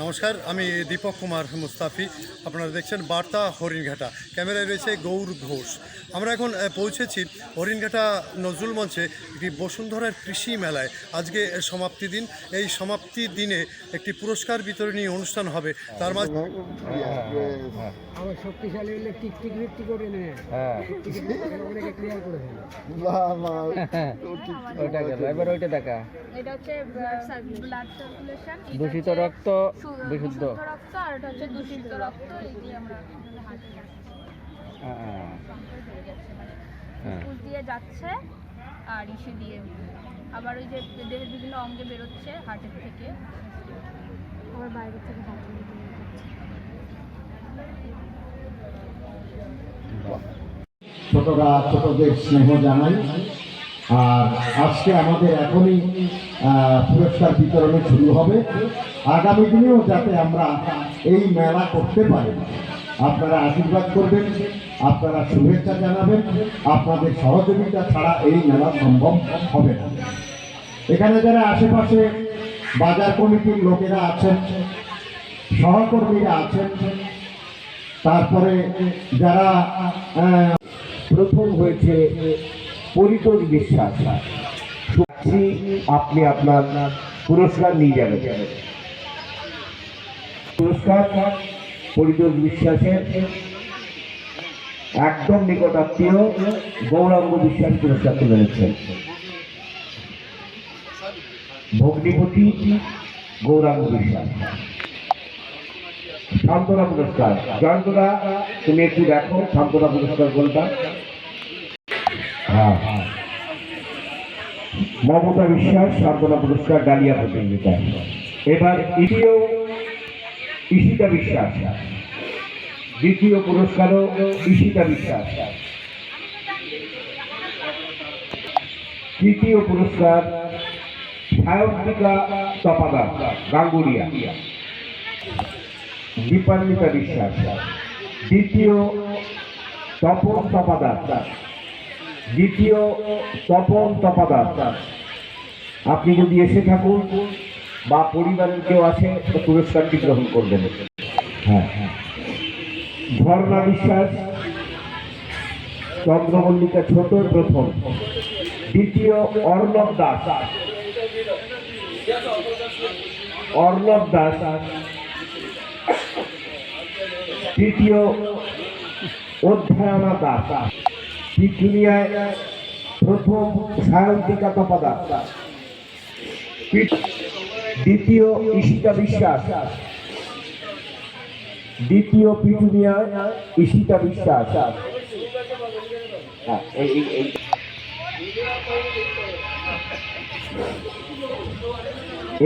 নমস্কার আমি দীপক কুমার মুস্তাফি। আপনারা দেখছেন বার্তা হরিণঘাটা। ক্যামেরায় রয়েছে গৌর ঘোষ। আমরা এখন পৌঁছেছি হরিণঘাটা নজরুল মঞ্চে একটি বসুন্ধরার কৃষি মেলায়। আজকে সমাপ্তি দিন। এই সমাপ্তি দিনে একটি পুরস্কার বিতরণী অনুষ্ঠান হবে। তার মাঝে শক্তিশালী হলে করে নেয় হ্যাঁ। ক্লিয়ার করে ওইটা গেল এবার ওইটা দেখা। এটা হচ্ছে ব্লাড সার্কুলেশন দূষিত রক্ত বিশুদ্ধ। রক্ত আর এটা হচ্ছে দূষিত রক্ত এই দিয়ে আমরা হ্যাঁ, হ্যাঁ। দিয়ে যাচ্ছে আর ইসে দিয়ে আবার ওই যে দেহের বিভিন্ন অঙ্গে বেরোচ্ছে হার্টের থেকে। আবার বাইরে থেকে ছোটরা ছোটদের স্নেহ জানাই। আর আজকে আমাদের এখনই পুরস্কার বিতরণে শুরু হবে। আগামী দিনেও যাতে আমরা এই মেলা করতে পারি, আপনারা আশীর্বাদ করবেন, আপনারা শুভেচ্ছা জানাবেন, আপনাদের সহযোগিতা ছাড়া এই মেলা সম্ভব হবে না। এখানে যারা আশেপাশে বাজার কমিটির লোকেরা আছেন, সহকর্মীরা আছেন, তারপরে যারা প্রথম হয়েছে পরিতোষ বিশ্বাস। শুনছি আপনি আপনার পুরস্কার নিয়ে যাবেন। পুরস্কার, পরিতোষ বিশ্বাসের একদম নিকটাত্মীয় গৌরাঙ্গ বিশ্বাস পুরস্কার তুলে নিচ্ছেন। ভগ্নিপতি গৌরাঙ্গ বিশ্বাস। শান্তনা পুরস্কার। জয়ন্তদা, তুমি একটু দেখো শান্তনা পুরস্কার হ্যাঁ মমতা বিশ্বাস শান্তনা পুরস্কার, ডালিয়া এবার ঈশিতা বিশ্বাস। দ্বিতীয় পুরস্কারও ঈশিতা বিশ্বাস। তৃতীয় পুরস্কার সায়ন্তিকা তপাদার গাঙ্গুলিয়া। দীপান্বিতা বিশ্বাস। দ্বিতীয় তপন তপাদার দ্বিতীয় তপন তপাদার আপনি যদি এসে থাকুন বা পরিবারের কেউ তো পুরস্কারটি গ্রহণ করবেন। হ্যাঁ। হ্যাঁ বিশ্বাস, চন্দ্রমল্লিকা ছোট প্রথম। দ্বিতীয় অর্ণব দাস। অর্ণব দাস। তৃতীয় অধ্যায়না দাস। পৃথিবীয়ায় প্রথম সায়ন্তিকা তপাদা। দ্বিতীয় ঈশিতা বিশ্বাস। দ্বিতীয় পৃথিবীয়ায় ঈশিতা বিশ্বাস। হ্যাঁ,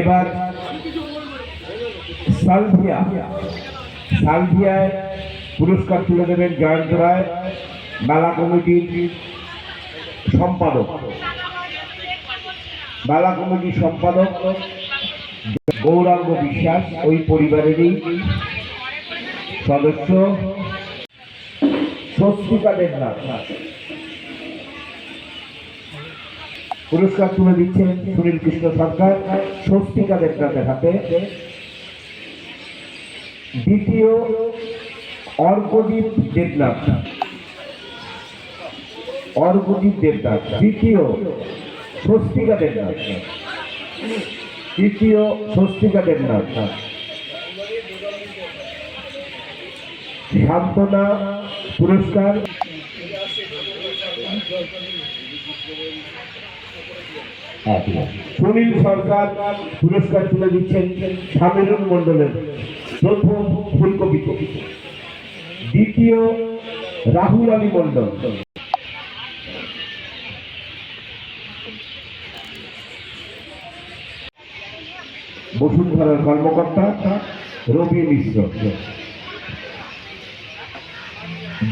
এবার সালভিয়া। সালভিয়ায় পুরস্কার তুলে দেবেন জয়ন্ত রায়। মেলা কমিটির সম্পাদক। মেলা কমিটির সম্পাদক গৌরাঙ্গ বিশ্বাস, ওই পরিবারেরই সদস্য। স্বস্তিকা দেবনাথ। পুরস্কার তুলে দিচ্ছেন সুনীল কৃষ্ণ সরকার স্বস্তিকা দেবনাথের হাতে। দ্বিতীয় অর্কদীপ দেবনাথ। অর্কদীপ দেবনাথ দ্বিতীয় স্বস্তিকা দেবনাথ তৃতীয় স্বস্তিকা দেবনাথ সান্ত্বনা পুরস্কার। সুনীল সরকার পুরস্কার তুলে দিচ্ছেন সামিরুল মন্ডলের প্রথম ফুলকপি দ্বিতীয় রাহুল আলী মন্ডল বসুন্ধরার কর্মকর্তা রবি মিশ্র।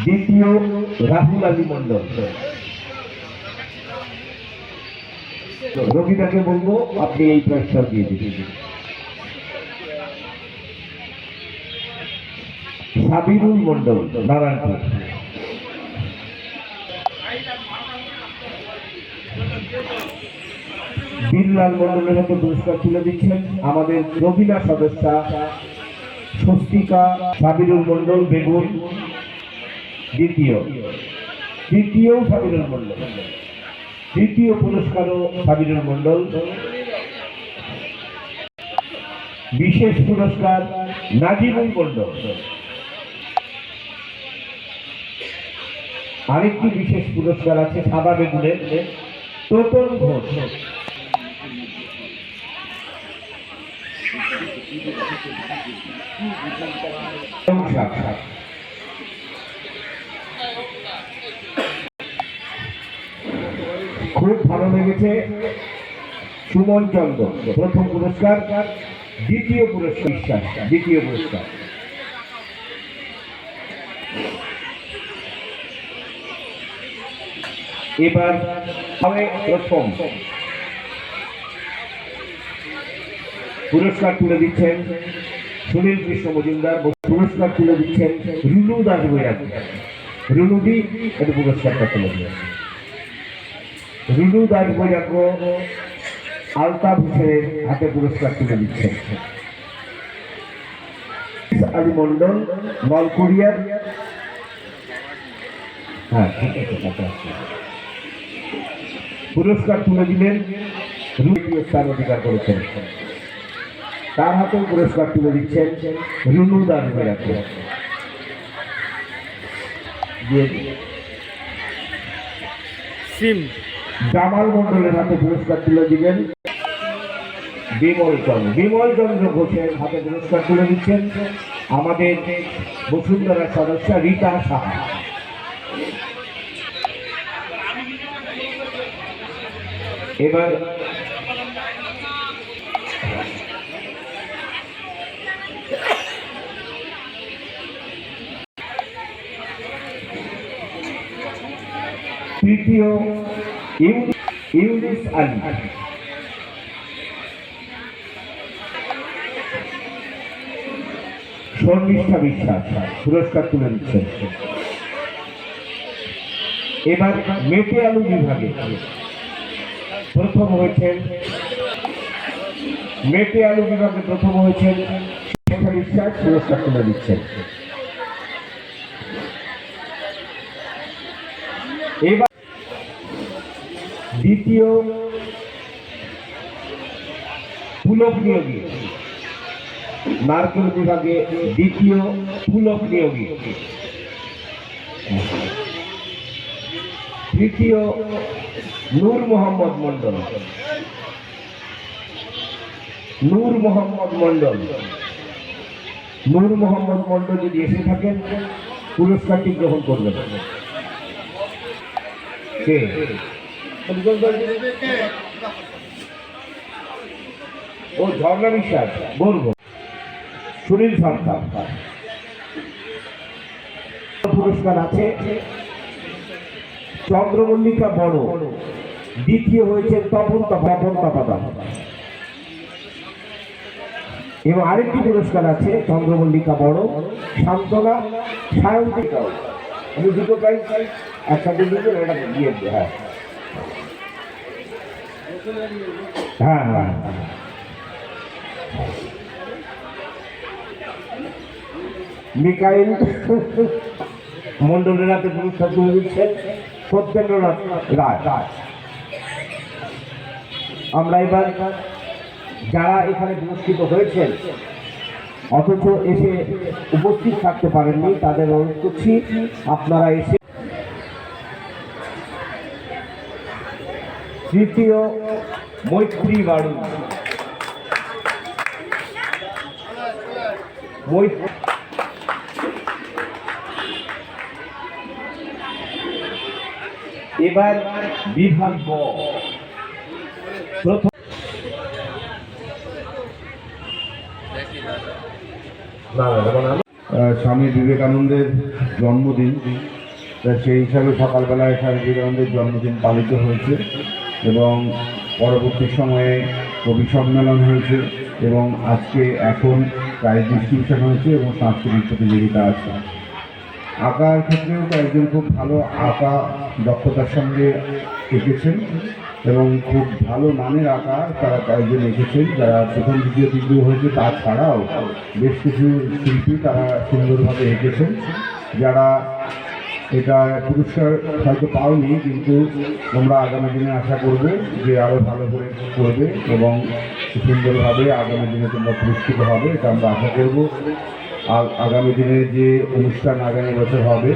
দ্বিতীয় রাহুল আলী মন্ডল রবিদাকে বলব, আপনি এই পুরস্কার দিয়ে দিন সাবিরুল মন্ডল নারায়ণপুর। বীরলাল মন্ডলের হাতে পুরস্কার তুলে দিচ্ছেন আমাদের রবিনা সদস্যা স্বস্তিকা সাবিরুল মন্ডল বেগুন দ্বিতীয়। তৃতীয় সাবিরুল মন্ডল তৃতীয় পুরস্কারও সাবিরুল মন্ডল বিশেষ পুরস্কার নাজিমুল মন্ডল আরেকটি বিশেষ পুরস্কার আছে সাদা বেগুনের টোটন ঘোষ। খুব ভালো লেগেছে সুমন চন্দ্র প্রথম পুরস্কার দ্বিতীয় পুরস্কার দ্বিতীয় পুরস্কার। এবার প্রথম। পুরস্কার তুলে দিচ্ছেন সুনীল কৃষ্ণ মজুমদার, পুরস্কার তুলে দিচ্ছেন রুনু দাস বৈরাগী রুনুদি এটা পুরস্কারটা তুলে দিয়েছে রুনু দাস বৈরাগ্য আলতাফ হোসেনের হাতে পুরস্কার তুলে দিচ্ছেন। আলী মন্ডল নলকুড়িয়ার হ্যাঁ ঠিক আছে। পুরস্কার তুলে দিলেন রুটি স্থান অধিকার করেছেন তার হাতেও পুরস্কার তুলে দিচ্ছেন রুনু বেড়াতে সিম। জামাল মন্ডলের হাতে পুরস্কার তুলে দিলেন বিমল চন্দ্র। বিমল চন্দ্র ঘোষের হাতে পুরস্কার তুলে দিচ্ছেন আমাদের বসুন্ধরা সদস্য রীতা সাহা। এবার তৃতীয় ইউ- ইউনিস আলী। শর্মিষ্ঠা বিশ্বাস, পুরস্কার তুলে দিচ্ছেন এবার মেটে আলু বিভাগে। প্রথম হয়েছেন মেটে আলু বিভাগে প্রথম হয়েছেন শিক্ষা বিশ্বাস, পুরস্কার তুলে দিচ্ছেন এবার দ্বিতীয় পুলক নিয়োগী। নারকেল বিভাগে দ্বিতীয় পুলক নিয়োগী। তৃতীয় নূর মোহাম্মদ মন্ডল নূর মোহাম্মদ মন্ডল নূর মোহাম্মদ মন্ডল যদি এসে থাকেন, পুরস্কারটি গ্রহণ করবেন। ও ঝর্ণা বিশ্বাস, বলব। সুনীল সরকার। পুরস্কার আছে। চন্দ্রমল্লিকা বড়। দ্বিতীয় হয়েছে তপন তপন তপাদান। এবং আরেকটি পুরস্কার আছে, চন্দ্রমল্লিকা বড়। সান্ত্বনা সায়ন্তিকাও আমি দুটো প্রাইজ একসাথে দুটো এটা হ্যাঁ। হ্যাঁ হ্যাঁ। মিকাইল মন্ডলের পুরস্কার তুলে দিচ্ছেন সত্যেন্দ্রনাথ রায় আমরা এবার যারা এখানে পুরস্কৃত হয়েছেন, অথচ এসে উপস্থিত থাকতে পারেননি, তাদের অনুরোধ করছি আপনারা এসে তৃতীয় মৈত্রী বাড়ি। এবার বিভাগ প্রথম স্বামী বিবেকানন্দের জন্মদিন। তা সেই হিসাবে সকালবেলায় স্বামী বিবেকানন্দের জন্মদিন পালিত হয়েছে। এবং পরবর্তী সময়ে কবি সম্মেলন হয়েছে এবং আজকে এখন প্রাইজ ডিস্ট্রিবিউশন হয়েছে এবং সাংস্কৃতিক প্রতিযোগিতা আছে। আঁকার ক্ষেত্রেও কয়েকজন খুব ভালো আঁকা দক্ষতার সঙ্গে এঁকেছেন এবং খুব ভালো মানের আঁকা তারা কয়েকজন এঁকেছেন। যারা প্রথম, দ্বিতীয়, তৃতীয় হয়েছে তাছাড়াও বেশ কিছু শিল্পী তারা সুন্দরভাবে এঁকেছেন। যারা এটা পুরস্কার হয়তো পাওনি, কিন্তু তোমরা আগামী দিনে আশা করবে যে আরও ভালো করে করবে এবং সুন্দরভাবে আগামী দিনে তোমরা পুরস্কৃত হবে, এটা আমরা আশা করব। আর আগামী দিনে যে অনুষ্ঠান আগামী বছর হবে,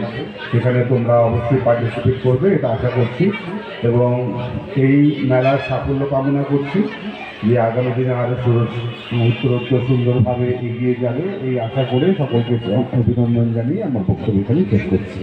সেখানে তোমরা অবশ্যই পার্টিসিপেট করবে, এটা আশা করছি। এবং এই মেলার সাফল্য কামনা করছি যে আগামী দিনে আরও উত্তরোত্তর সুন্দরভাবে এগিয়ে যাবে, এই আশা করে সকলকে অভিনন্দন জানিয়ে আমার বক্তব্য এখানে শেষ করছি।